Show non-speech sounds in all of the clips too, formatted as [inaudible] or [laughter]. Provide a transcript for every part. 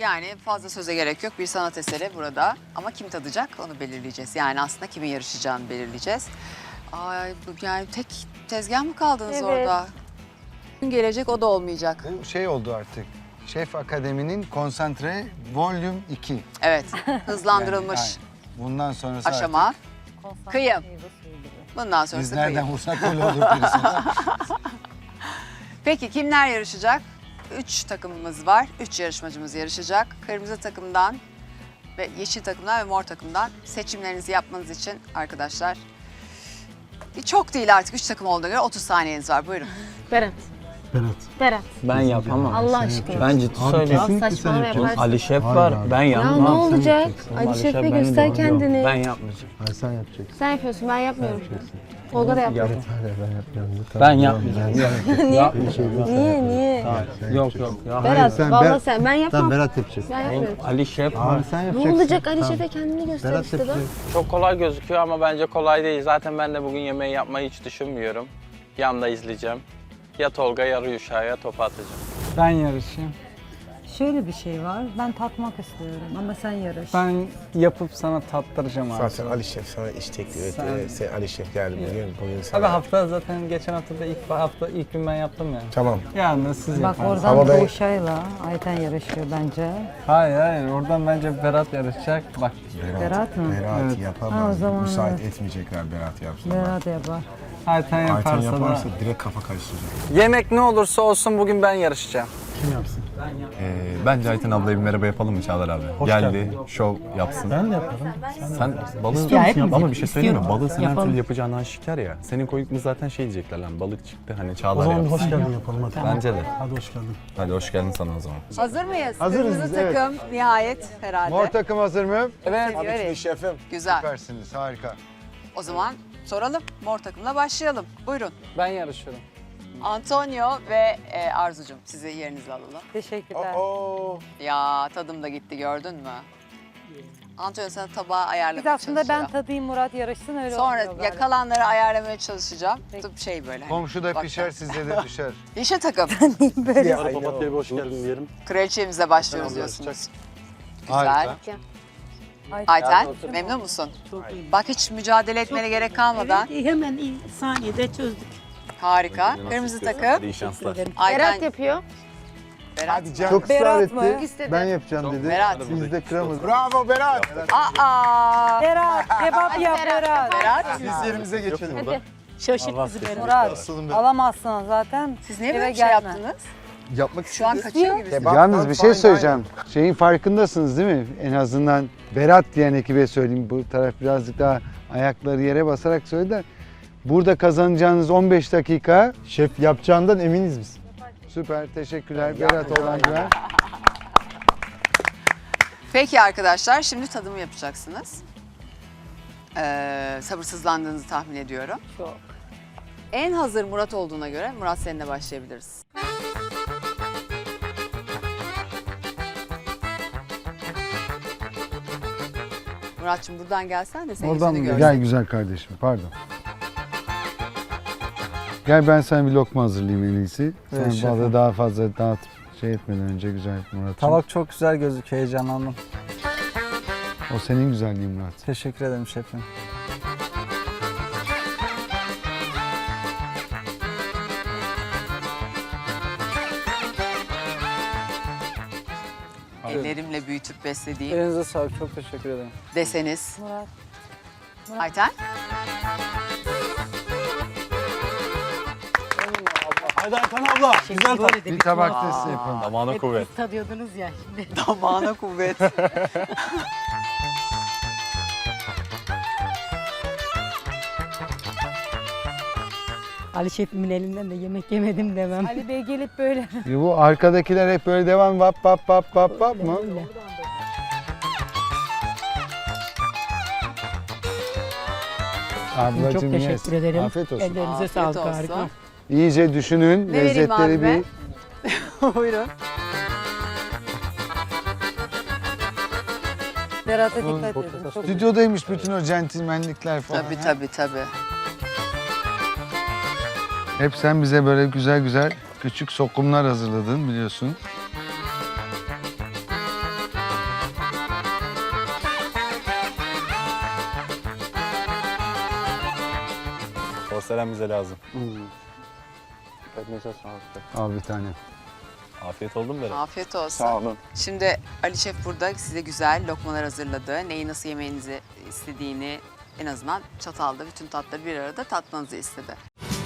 Yani fazla söze gerek yok. Bir sanat eseri burada. Ama kim tadacak onu belirleyeceğiz. Yani aslında kimin yarışacağını belirleyeceğiz. Ay bu- yani tek tezgah mı kaldınız Evet. orada? Gün gelecek o da olmayacak. Bu şey oldu artık. Şef Akademi'nin konsantre volüm 2. Evet [laughs] hızlandırılmış Yani, aynen. Bundan sonrası aşama. artık Kıyım. Bundan biz sonrası nereden kıyım. vursak öyle olur birisi. [laughs] Peki kimler yarışacak? Üç takımımız var. Üç yarışmacımız yarışacak. Kırmızı takımdan ve yeşil takımdan ve mor takımdan seçimlerinizi yapmanız için arkadaşlar çok değil artık üç takım olduğuna göre 30 saniyeniz var. Buyurun. Berat. Berat. Berat. Ben yapamam. Allah aşkına. Ben ciddi Abi söylüyorum. kesinlikle sen saçmalama yapacaksın. yaparsın. Ali Şef Hayır var. abi. Ben Ya yapmam. ne olacak? yapacaksın. Ali Şef'e Şef beni göster kendini. Ben yapmayacağım. Hayır sen yapacaksın. Sen yapıyorsun ben yapmıyorum. Tolga da yapmıyor. Yap. Hayır ben yapmıyorum. Ben [laughs] yapmayacağım. Niye? Niye? Niye? Yok yok. Ya Berat sen vallahi Berat- sen ben yapmam. Tamam Berat yapacak. Ben yapmıyorum. Ali Şef Abi var. sen Ne yapacaksın. olacak Ali Tamam. Şef'e kendini göster Berat işte bak. yapacak. Çok kolay gözüküyor ama bence kolay değil. Zaten ben de bugün yemeği yapmayı hiç düşünmüyorum. Yanda izleyeceğim. Ya Tolga ya Rüşa'ya top atacağım. Ben yarışayım. Şöyle bir şey var. Ben tatmak istiyorum ama sen yarış. Ben yapıp sana tattıracağım abi. Zaten Ali Şef sana iş teklif etti. Sen- Sen Ali Şef geldi bugün. Bugün sana. Abi hafta zaten geçen hafta da ilk hafta ilk gün ben yaptım ya. Tamam. Yarın da siz Bak yaparsınız. oradan Ama ben- Doğuşay'la Ayten yarışıyor bence. Hayır hayır oradan bence Berat yarışacak. Bak Berat mı? Berat Evet. yapamaz. Ha, o zaman Müsait evet. etmeyecekler Berat yapsın. Berat yapar. Ayten Ayten yaparsa, yaparsa da. direkt kafa karıştıracak. Yemek ne olursa olsun bugün ben yarışacağım. Kim yapsın? Ee, bence Ayten ablaya bir merhaba yapalım mı Çağlar abi? Geldi, şov yapsın. Ben de yaparım. Sen balığı İstiyor musun ama bir şey söyleyeyim mi? İstiyorum. Balığı sen her Yapalım. türlü yapacağın aşikar ya. Senin koyuklu zaten şey diyecekler lan balık çıktı hani O Çağlar zaman yapsın. hoş geldin yapalım hadi. Bence de. Hadi hoş geldin. Hadi hoş geldin sana o zaman. Hazır mıyız? Hazırız Kırmızı biz, evet. takım nihayet herhalde. Mor takım hazır mı? Evet. Evet, şefim. Güzel. Süpersiniz harika. O zaman soralım. Mor takımla başlayalım. Buyurun. Ben yarışıyorum. Antonio ve e, Arzucum sizi yerinize alalım. Teşekkürler. Ya tadım da gitti gördün mü? Antonio sana tabağı Biz ayarlamaya aslında ben çalışacağım. tadayım Murat yarışsın öyle Sonra olmuyor galiba. yakalanları ayarlamaya çalışacağım. Peki. Tıp şey böyle. hani. Komşu da Bak- pişer sizde de düşer. Yeşil [laughs] takım. [laughs] Papatya'ya hoş geldin diyelim. Kraliçemize başlıyoruz diyorsunuz. Güzel. Harika. Ayten memnun musun? Bak hiç mücadele etmene gerek kalmadan. Hemen iyi, saniyede çözdük. Harika. Kırmızı takım. Hadi iyi şanslar. Berat Ayten, yapıyor. Berat. Çok ısrar Berat mı? etti. İstedi. Ben yapacağım dedi. Berat. Biz de kıramız. Bravo Berat. Aa! Berat, kebap yap Berat. Berat. Biz yerimize geçelim. Hadi. Şaşırt bizi Berat. Murat, Asılım ben. alamazsın zaten. Siz niye Eve böyle bir şey gelme. yaptınız? Yapmak Şu an kaçıyor gibisiniz. Yalnız bir şey söyleyeceğim. Şeyin farkındasınız değil mi? En azından Berat diyen ekibe söyleyeyim. Bu taraf birazcık daha ayakları yere basarak söyledi. Burada kazanacağınız 15 dakika Şef yapacağından eminiz biz. süper. Teşekkürler. Berat güven. Peki arkadaşlar şimdi tadımı yapacaksınız. Ee, sabırsızlandığınızı tahmin ediyorum. Çok. En hazır Murat olduğuna göre Murat seninle başlayabiliriz. Muratçım buradan gelsen de senin Oradan yüzünü mı? görsek. Gel güzel kardeşim. Pardon. Gel ben sana bir lokma hazırlayayım en iyisi. Evet, Sen şefim. balığı daha fazla dağıtıp şey etmeden önce güzel Murat'cığım. Tabak çok güzel gözüküyor heyecanlandım. O senin güzelliğin Murat. Teşekkür ederim şefim. Ellerimle büyütüp beslediğim Elinize sağlık çok teşekkür ederim. deseniz. Murat. Ayten. Hadi Ayten abla. Güzel tat. Bir tabak testi yapalım. Damağına kuvvet. Siz tadıyordunuz ya şimdi. [laughs] Damağına kuvvet. [laughs] Ali şefimin elinden de yemek yemedim demem. Ali Bey gelip böyle [laughs] Ya bu arkadakiler hep böyle devam vap vap vap vap vap mı? Öyle. Ablacığım Çok yes. teşekkür ederim. Afiyet olsun. Ellerinize Afiyet sağlık olsun. harika. İyice düşünün. Ne vereyim Lezzetleri abime? bir [laughs] Buyurun. Berat'a dikkat edin. Çok stüdyodaymış bütün o centilmenlikler falan. Tabii ha. tabii tabii. Hep sen bize böyle güzel güzel küçük sokumlar hazırladın biliyorsun. Porselen bize lazım. Hmm. Al bir tane. Afiyet oldu mu Berat? Afiyet olsun. Sağ olun. Şimdi Ali Şef burada size güzel lokmalar hazırladı. Neyi nasıl yemenizi istediğini en azından çatalda bütün tatları bir arada tatmanızı istedi.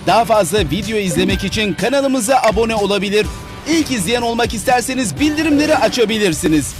Daha fazla video izlemek için kanalımıza abone olabilir. İlk izleyen olmak isterseniz bildirimleri açabilirsiniz.